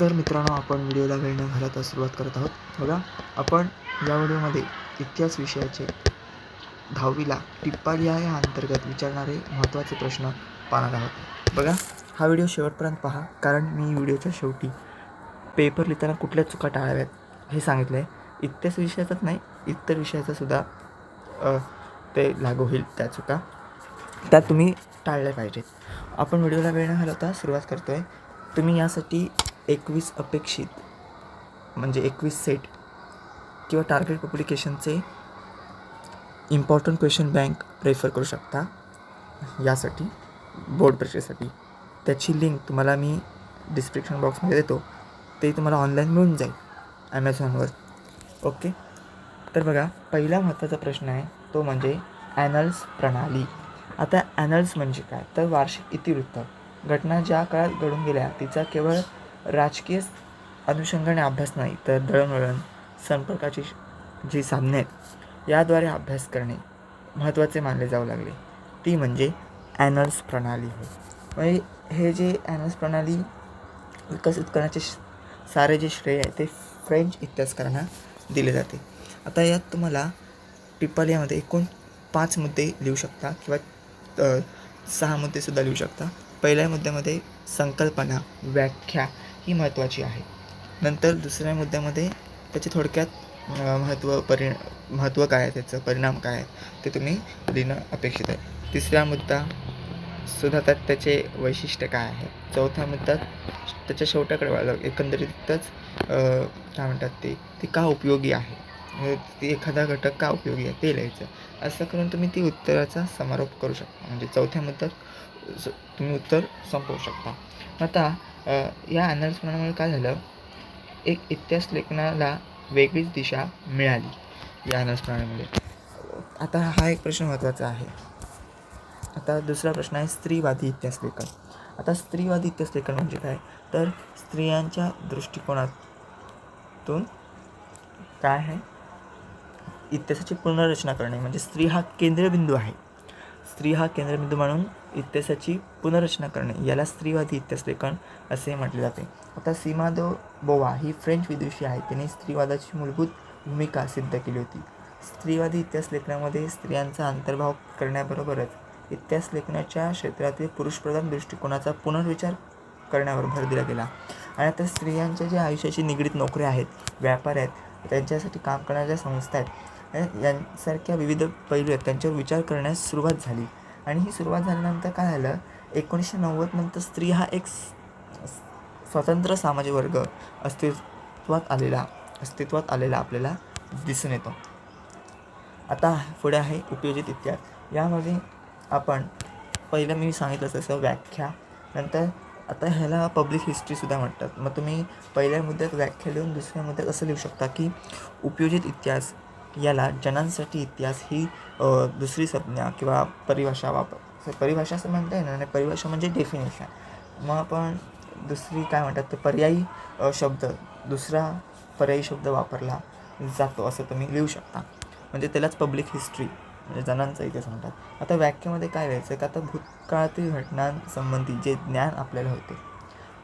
तर मित्रांनो आपण व्हिडिओला वेळ न घालवता सुरुवात करत आहोत. बघा आपण या व्हिडिओमध्ये इतिहास विषयाचे दहावीला टिप्पालिया या अंतर्गत विचारणारे महत्त्वाचे प्रश्न पाहणार आहोत. बघा हा व्हिडिओ शेवटपर्यंत पहा कारण मी व्हिडिओच्या शेवटी पेपर लिहिताना कुठल्या चुका टाळाव्यात हे सांगितलं आहे इतिहास विषयाचाच नाही इतर विषयाचासुद्धा ते लागू होईल त्या चुका. त्या तुम्ही टाळल्या पाहिजेत. आपण व्हिडिओला वेळ न घालवता सुरुवात करतो आहे तुम्ही यासाठी एकवीस अपेक्षित म्हणजे एकवीस सेट किंवा टार्गेट पब्लिकेशनचे इम्पॉर्टंट क्वेश्चन बँक रेफर करू शकता. यासाठी बोर्ड परीक्षेसाठी. त्याची लिंक तुम्हाला मी डिस्क्रिप्शन बॉक्समध्ये देतो. ते तुम्हाला ऑनलाईन मिळून जाईल ॲमेझॉनवर ओके तर बघा पहिला महत्त्वाचा प्रश्न आहे तो म्हणजे ॲनल्स प्रणाली. आता ॲनल्स म्हणजे काय? तर वार्षिक इतिवृत्त. घटना ज्या काळात घडून गेल्या तिचा केवळ राजकीय अनुषंगाने अभ्यास नाही तर दळणवळण संपर्काची जी साधने आहेत याद्वारे अभ्यास करणे महत्त्वाचे मानले जाऊ लागले. ती म्हणजे ॲनल्स प्रणाली. होय म्हणजे हे जे ॲनल्स प्रणाली विकसित करण्याचे सारे जे श्रेय आहे ते फ्रेंच इतिहासकारांना दिले जाते. आता यात तुम्हाला टिप्पालियामध्ये एकूण पाच मुद्दे लिहू शकता किंवा सहा मुद्देसुद्धा लिहू शकता. पहिल्या मुद्द्यामध्ये संकल्पना व्याख्या ही महत्त्वाची आहे. नंतर दुसऱ्या मुद्द्यामध्ये त्याचे थोडक्यात महत्त्व परि महत्त्व काय आहे त्याचं परिणाम काय आहे ते तुम्ही लिहिणं अपेक्षित आहे. तिसरा मुद्दा सुद्धा त्यात त्याचे वैशिष्ट्य काय आहे. चौथ्या मुद्द्यात त्याच्या शेवटाकडे वाढलं एकंदरीतच काय म्हणतात ते ती का उपयोगी आहे? म्हणजे ती एखादा घटक का उपयोगी आहे ते लिहायचं. असं करून तुम्ही ती उत्तराचा समारोप करू शकता. म्हणजे चौथ्या मुद्द्यात तुम्ही उत्तर संपवू शकता. आता या अनालिसमुळे काय झालं? एक इतिहास लेखनाला वेगळीच दिशा मिळाली या अनालिस आता हा एक प्रश्न महत्त्वाचा आहे. आता दुसरा प्रश्न आहे स्त्रीवादी इतिहास लेखन. आता स्त्रीवादी इतिहास लेखन म्हणजे काय? तर स्त्रियांच्या दृष्टिकोनातून काय आहे? इतिहासाची पुनर्रचना करणे. म्हणजे स्त्री हा केंद्रबिंदू आहे. स्त्री हा केंद्रबिंदू म्हणून इतिहासाची पुनर्रचना करणे याला स्त्रीवादी इतिहास लेखन असे म्हटले जाते. आता सीमा दो बोवा ही फ्रेंच विदुषी आहे. तिने स्त्रीवादाची मूलभूत भूमिका सिद्ध केली होती. स्त्रीवादी इतिहास लेखनामध्ये स्त्रियांचा अंतर्भाव करण्याबरोबरच इतिहास लेखनाच्या क्षेत्रातील पुरुषप्रधान दृष्टिकोनाचा पुनर्विचार करण्यावर भर दिला गेला. आणि आता स्त्रियांच्या ज्या आयुष्याशी निगडीत नोकऱ्या आहेत व्यापार आहेत त्यांच्यासाठी काम करणाऱ्या संस्था आहेत यांसारख्या विविध पैलू आहेत त्यांच्यावर विचार करण्यास सुरुवात झाली. आणि ही सुरुवात झाल्यानंतर काय झालं? एकोणीसशे नव्वदनंतर स्त्री हा एक स्वतंत्र सामाजिक वर्ग अस्तित्वात आलेला अस्तित्वात आलेला आपल्याला दिसून येतो. आता पुढे आहे उपयोजित इतिहास. यामध्ये आपण पहिलं मी सांगितलं तसं व्याख्या नंतर आता ह्याला पब्लिक हिस्ट्रीसुद्धा म्हणतात. मग तुम्ही पहिल्या मुद्द्यात व्याख्या लिहून दुसऱ्या मुद्द्यात असं लिहू शकता की उपयोजित इतिहास याला जनांसाठी इतिहास ही दुसरी संज्ञा किंवा परिभाषा वापर परिभाषा असं म्हणता येणार नाही. परिभाषा म्हणजे डेफिनेशन मग आपण दुसरी काय म्हणतात ते पर्यायी शब्द दुसरा पर्यायी शब्द वापरला जातो असं तुम्ही लिहू शकता. म्हणजे त्यालाच पब्लिक हिस्ट्री म्हणजे जणांचा इतिहास म्हणतात. आता व्याख्यामध्ये काय व्हायचं का आता भूतकाळातील घटनांसंबंधी जे ज्ञान आपल्याला होते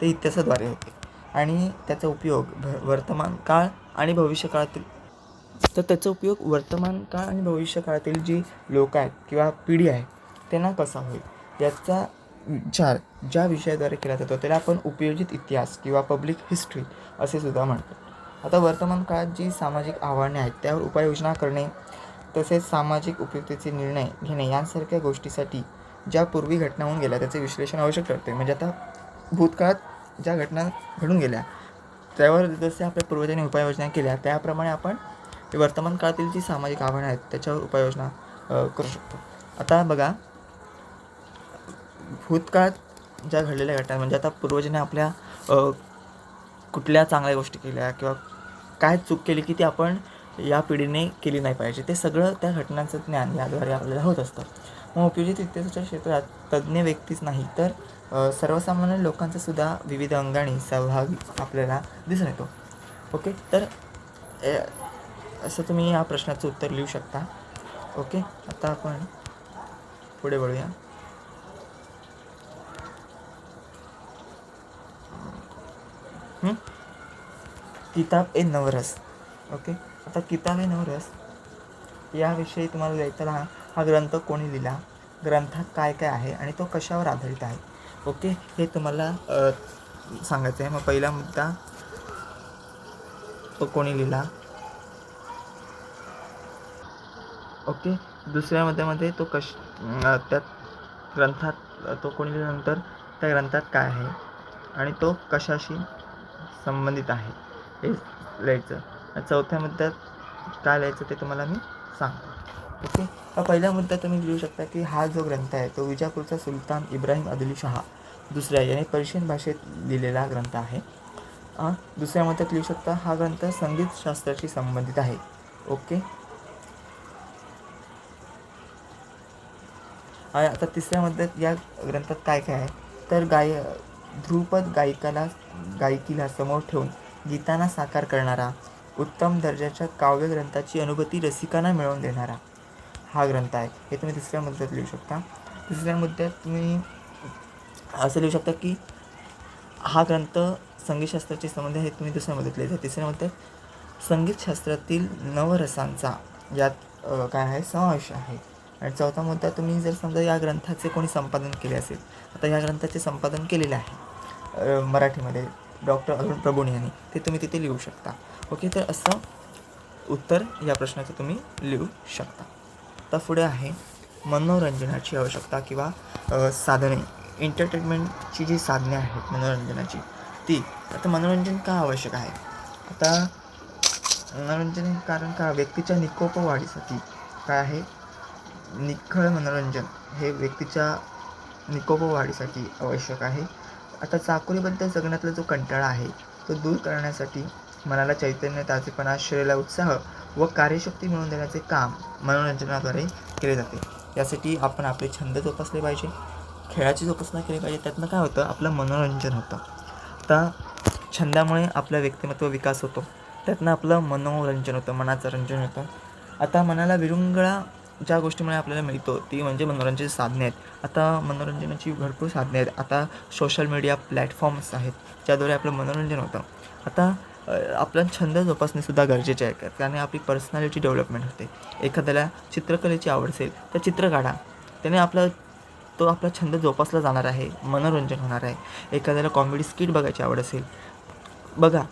ते इतिहासाद्वारे होते. आणि त्याचा उपयोग भ वर्तमान काळ आणि भविष्यकाळातील तर त्याचा उपयोग वर्तमान काळ आणि भविष्य काळातील जी लोक आहेत किंवा पिढी आहे त्यांना कसा होईल? याचा विचार ज्या विषयाद्वारे केला जातो त्याला आपण उपयोजित इतिहास किंवा पब्लिक हिस्ट्री असे सुद्धा म्हणतो. आता वर्तमान काळात जी सामाजिक आव्हाने आहेत त्यावर उपाययोजना करणे तसेच सामाजिक उपयुक्तेचे निर्णय घेणे यांसारख्या गोष्टीसाठी ज्या पूर्वी घटना होऊन गेल्या त्याचे विश्लेषण आवश्यक ठरते. म्हणजे आता भूतकाळात ज्या घटना घडून गेल्या त्यावर जसे आपल्या पूर्वजांनी उपाययोजना केल्या त्याप्रमाणे आपण ते वर्तमान काळातील जी सामाजिक आव्हानं आहेत त्याच्यावर उपाययोजना करू शकतो. आता बघा भूतकाळात ज्या घडलेल्या घटना म्हणजे आता पूर्वजांनी आपल्या कुठल्या चांगल्या गोष्टी केल्या किंवा काय चूक केली की ती आपण या पिढीने केली नाही पाहिजे ते सगळं त्या घटनांचं ज्ञान याद्वारे आपल्याला होत असतं. मग उपयोजित इतिहासाच्या क्षेत्रात तज्ज्ञ व्यक्तीच नाही तर सर्वसामान्य लोकांचा सुद्धा विविध अंगाने सहभाग आपल्याला दिसून येतो. ओके? तर असं तुम्ही या प्रश्नाचं उत्तर लिहू शकता. ओके? आता आपण पुढे वळूया. किताब ए नवरस. ओके? आता किताब ए नवरस याविषयी तुम्हाला लिहिताना हा ग्रंथ कोणी लिहिला? ग्रंथात काय काय आहे आणि तो कशावर आधारित आहे? ओके? हे तुम्हाला सांगायचं आहे मग पहिला मुद्दा तो कोणी लिहिला? ओके दुसऱ्या मुद्द्यामध्ये तो कश त्या ग्रंथात तो कोणी लिहिल्यानंतर त्या ग्रंथात काय आहे आणि तो कशाशी संबंधित आहे हे लिहायचं. आणि चौथ्या मुद्द्यात काय लिहायचं ते तुम्हाला मी सांगतो. ओके हा पहिला मुद्दा तुम्ही लिहू शकता की हा जो ग्रंथ आहे तो विजापूरचा सुलतान इब्राहिम अदिली शहा दुसऱ्या याने पर्शियन भाषेत लिहिलेला ग्रंथ आहे. दुसऱ्या मुद्द्यात लिहू शकता हा ग्रंथ संगीतशास्त्राशी संबंधित आहे. ओके आता तिसऱ्या मुद्द्यात या ग्रंथात काय काय आहे? तर गाय ध्रुपद गायिकाला गायकीला समोर ठेवून गीतांना साकार करणारा उत्तम दर्जाच्या काव्यग्रंथाची अनुभूती रसिकांना मिळवून देणारा हा ग्रंथ आहे. हे तुम्ही तिसऱ्या मुद्द्यात लिहू शकता. तिसऱ्या मुद्द्यात तुम्ही असं लिहू शकता की हा ग्रंथ संगीतशास्त्राचे संबंध हे तुम्ही दुसऱ्या मुद्द्यात लिहायचा तिसऱ्या मुद्द्यात संगीतशास्त्रातील नवरसांचा यात काय आहे? समावेश आहे. आणि चौथा मुद्दा तुम्ही जर समजा या ग्रंथाचे कोणी संपादन केले असेल आता या ग्रंथाचे संपादन केलेले आहे मराठीमध्ये डॉक्टर अरुण प्रभूण यांनी ते तुम्ही तिथे लिहू शकता. ओके तर असं उत्तर या प्रश्नाचं तुम्ही लिहू शकता. आता पुढे आहे मनोरंजनाची आवश्यकता किंवा साधने एंटरटेनमेंटची जी साधने आहेत मनोरंजनाची ती आता मनोरंजन का आवश्यक आहे? आता मनोरंजन कारण का? व्यक्तीच्या निकोप वाढीसाठी काय आहे? निखळ मनोरंजन हे व्यक्तीच्या निकोप वाढीसाठी आवश्यक आहे. आता चाकोरीबद्दल जगण्यातला जो कंटाळा आहे तो दूर करण्यासाठी मनाला चैतन्य ताजेपणा शरीराला उत्साह व कार्यशक्ती मिळवून देण्याचे काम मनोरंजनाद्वारे केले जाते. यासाठी आपण आपले छंद जोपासले पाहिजे खेळाची जोपासना केली पाहिजे त्यातनं काय होतं आपलं मनोरंजन होतं. आता छंदामुळे आपला व्यक्तिमत्व विकास होतो त्यातनं आपलं मनोरंजन होतं मनाचं रंजन होतं. आता मनाला विरुंगळा ज्या गोष्टीमुळे आपल्याला मिळतो ती म्हणजे मनोरंजनाची साधने आहेत. आता मनोरंजनाची भरपूर साधने आहेत. आता सोशल मीडिया प्लॅटफॉर्म्स आहेत ज्याद्वारे आपलं मनोरंजन होतं. आता आपला छंद जोपासणेसुद्धा गरजेचे आहे कारण आपली पर्सनॅलिटी डेव्हलपमेंट होते. एखाद्याला चित्रकलेची आवड असेल तर चित्र काढा. त्याने आपला तो आपला छंद जोपासला जाणार आहे मनोरंजन होणार आहे. एखाद्याला कॉमेडी स्किट बघायची आवड असेल बघा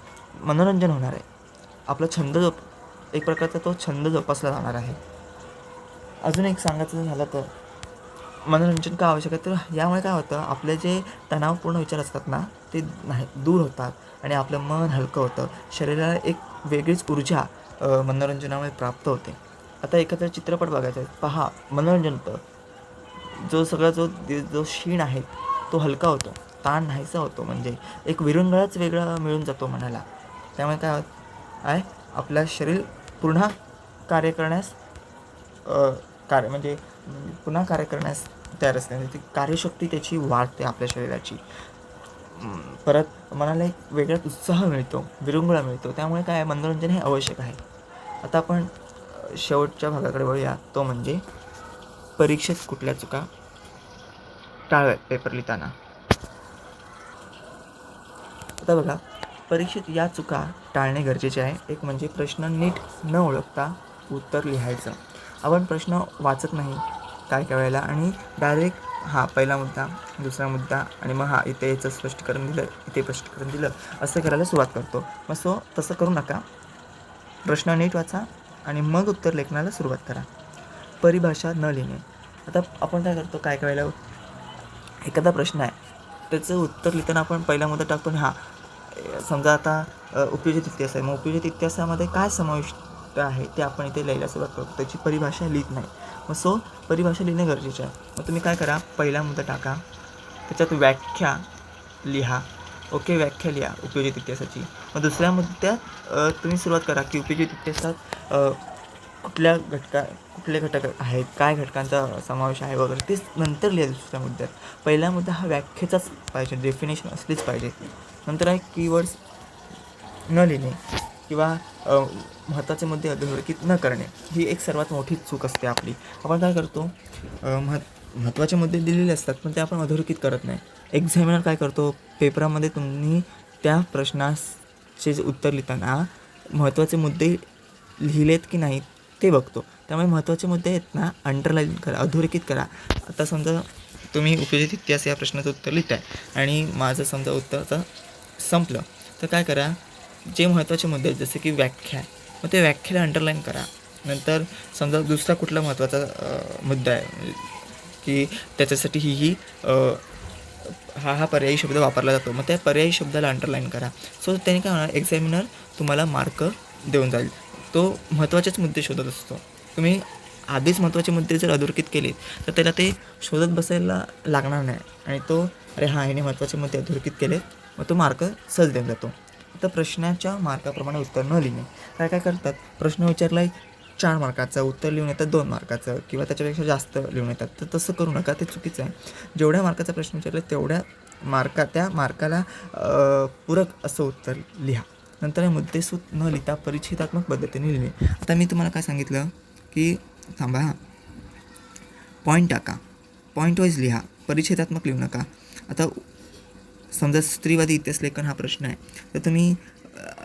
मनोरंजन होणार आहे. आपला छंद जोप एक प्रकारचा तो छंद जोपासला जाणार आहे. अजून एक सांगायचं झालं तर मनोरंजन का आवश्यक आहे? तर यामुळे काय होतं आपले जे तणावपूर्ण विचार असतात ना ते नाही दूर होतात आणि आपलं मन हलकं होतं. शरीराला एक वेगळीच ऊर्जा मनोरंजनामुळे प्राप्त होते. आता एखादा चित्रपट बघायचा आहे पहा मनोरंजन होतं. जो सगळा जो दि- जो क्षीण आहे तो हलका होतो. ताण नाहीसा होतो म्हणजे. एक विरंगळाच वेगळा मिळून जातो मनाला. त्यामुळे काय होत आहे आपलं शरीर पुन्हा कार्य करण्यास कार्य म्हणजे पुन्हा कार्य करण्यास तयार असते. म्हणजे ती कार्यशक्ती त्याची वाढते आपल्या शरीराची. परत मनाला एक वेगळाच उत्साह मिळतो विरंगुळा मिळतो. त्यामुळे काय मनोरंजन हे आवश्यक आहे. आता आपण शेवटच्या भागाकडे वळूया. तो म्हणजे परीक्षेत कुठल्या चुका टाळव्यात पेपर लिहिताना. आता बघा परीक्षेत या चुका टाळणे गरजेचे आहे. एक म्हणजे प्रश्न नीट न ओळखता उत्तर लिहायचं. आपण प्रश्न वाचत नाही काय काय वेळेला. आणि डायरेक्ट हा पहिला मुद्दा दुसरा मुद्दा आणि मग हा इथे याचं स्पष्टीकरण दिलं इथे स्पष्टीकरण दिलं असं करायला सुरुवात करतो. मग सो तसं करू नका. प्रश्न नीट वाचा आणि मग उत्तर लेखनाला सुरुवात करा. परिभाषा न लिहिणे. आता आपण काय करतो काय काय वेळेला एखादा प्रश्न आहे त्याचं उत्तर लिहिताना आपण पहिला मुद्दा टाकतो आणि हा समजा आता उपयोजित इतिहास आहे. मग उपयोजित इतिहासामध्ये काय समाविष्ट आहे ते आपण इथे लिहायला सुरुवात करतो त्याची परिभाषा लिहित नाही. मग सो परिभाषा लिहिणे गरजेचे आहे. मग तुम्ही काय करा पहिला मुद्दा टाका. त्याच्यात व्याख्या लिहा. ओके व्याख्या लिहा उपयोजित इतिहासाची. मग दुसऱ्या मुद्द्यात तुम्ही सुरुवात करा की उपयोजित इतिहासात कुठल्या घटका कुठले घटक आहेत काय घटकांचा समावेश आहे वगैरे तेच नंतर लिहा दुसऱ्या मुद्द्यात. पहिला मुद्दा हा व्याख्येचाच पाहिजे डेफिनेशन असलीच पाहिजे. नंतर आहे कीवर्ड्स न लिहिणे. किंवा महत्त्वाचे मुद्दे अधोरेखित न करणे ही एक सर्वात मोठी चूक असते आपली. आपण काय करतो मह महत् महत्त्वाचे मुद्दे दिलेले असतात पण ते आपण अधोरेखित करत नाही. एक्झामिनर काय करतो पेपरामध्ये तुम्ही त्या प्रश्नाचे जे उत्तर लिहिताना महत्त्वाचे मुद्दे लिहिलेत की नाहीत ते बघतो. त्यामुळे महत्त्वाचे मुद्दे आहेत ना अंडरलाईन करा अधोरेखित करा. आता समजा तुम्ही उपयोजित इतिहास या प्रश्नाचं उत्तर लिहिताय आणि माझं समजा उत्तर आता संपलं. तर काय करा जे महत्त्वाचे मुद्दे आहेत जसे की व्याख्या मग ते व्याख्याला अंडरलाईन करा. नंतर समजा दुसरा कुठला महत्त्वाचा मुद्दा आहे म्हणजे की त्याच्यासाठी ही ही हा हा पर्यायी शब्द वापरला जातो मग त्या पर्यायी शब्दाला अंडरलाईन करा. सो त्याने काय होणार एक्झामिनर तुम्हाला मार्क देऊन जाईल. तो महत्त्वाचेच मुद्दे शोधत असतो. तुम्ही आधीच महत्त्वाचे मुद्दे जर अधोरेखित केले तर त्याला ते शोधत बसायला लागणार नाही. आणि तो अरे हा ह्याने महत्त्वाचे मुद्दे अधोरेखित केले मग तो मार्क सहज देऊन जातो. तर प्रश्नाच्या मार्काप्रमाणे उत्तर न लिहिणे. काय काय करतात? प्रश्न विचारला चार मार्काचं उत्तर लिहून येतात दोन मार्काचं किंवा त्याच्यापेक्षा जास्त लिहून येतात. तर तसं करू नका ते चुकीचं आहे. जेवढ्या मार्काचा प्रश्न विचारला तेवढ्या मार्का त्या मार्काला पूरक असं उत्तर लिहा. नंतर मुद्देसूद न लिहिता परिच्छेदात्मक पद्धतीने लिहिणे. आता मी तुम्हाला काय सांगितलं की थांबा हां. पॉईंट टाका. पॉईंट वाईज लिहा. परिच्छेदात्मक लिहू नका. आता समजा स्त्रीवादी इतिहास लेखन हा प्रश्न आहे. तर तुम्ही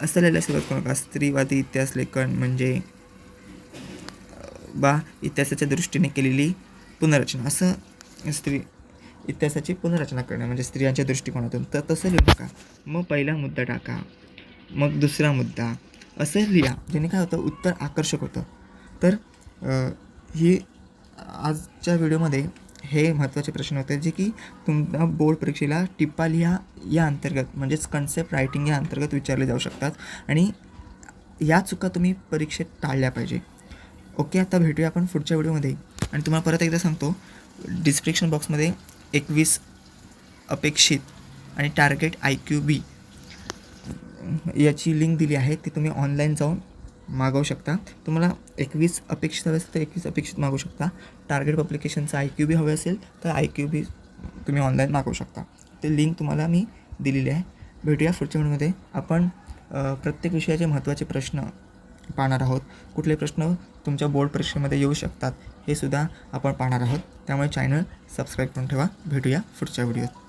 असं लिहायला सुरुवात करू नका. स्त्रीवादी इतिहास लेखन म्हणजे बा इतिहासाच्या दृष्टीने केलेली पुनर्रचना. असं स्त्री इतिहासाची पुनर्रचना करणं म्हणजे स्त्रियांच्या दृष्टिकोनातून. तर तसं लिहू नका. मग पहिला मुद्दा टाका. मग दुसरा मुद्दा. असं लिहा ज्याने काय होतं उत्तर आकर्षक होतं. तर ही आजच्या व्हिडिओमध्ये हे महत्त्वाचे प्रश्न होते जे की तुमच्या बोर्ड परीक्षेला टिप्पा लिहा या अंतर्गत म्हणजेच कन्सेप्ट रायटिंग या अंतर्गत विचारले जाऊ शकतात. आणि या चुका तुम्ही परीक्षेत टाळल्या पाहिजे. ओके आता भेटूया आपण पुढच्या व्हिडिओमध्ये. आणि तुम्हाला परत एकदा सांगतो डिस्क्रिप्शन बॉक्समध्ये एकवीस अपेक्षित आणि टार्गेट आय क्यू बी याची लिंक दिली आहे ती तुम्ही ऑनलाईन जाऊन मागवू शकता. तुम्हाला एकवीस अपेक्षित हवे असेल तर एकवीस अपेक्षित मागवू शकता. टार्गेट पब्लिकेशनचं आय क्यू बी हवे असेल तर आय क्यू बी तुम्ही ऑनलाईन मागवू शकता. ते लिंक तुम्हाला मी दिलेली आहे. भेटूया पुढच्या व्हिडिओमध्ये. आपण प्रत्येक विषयाचे महत्त्वाचे प्रश्न पाहणार आहोत. कुठले प्रश्न तुमच्या बोर्ड परीक्षेमध्ये येऊ शकतात हे सुद्धा आपण पाहणार आहोत. त्यामुळे चॅनल सबस्क्राईब करून ठेवा. भेटूया पुढच्या व्हिडिओत.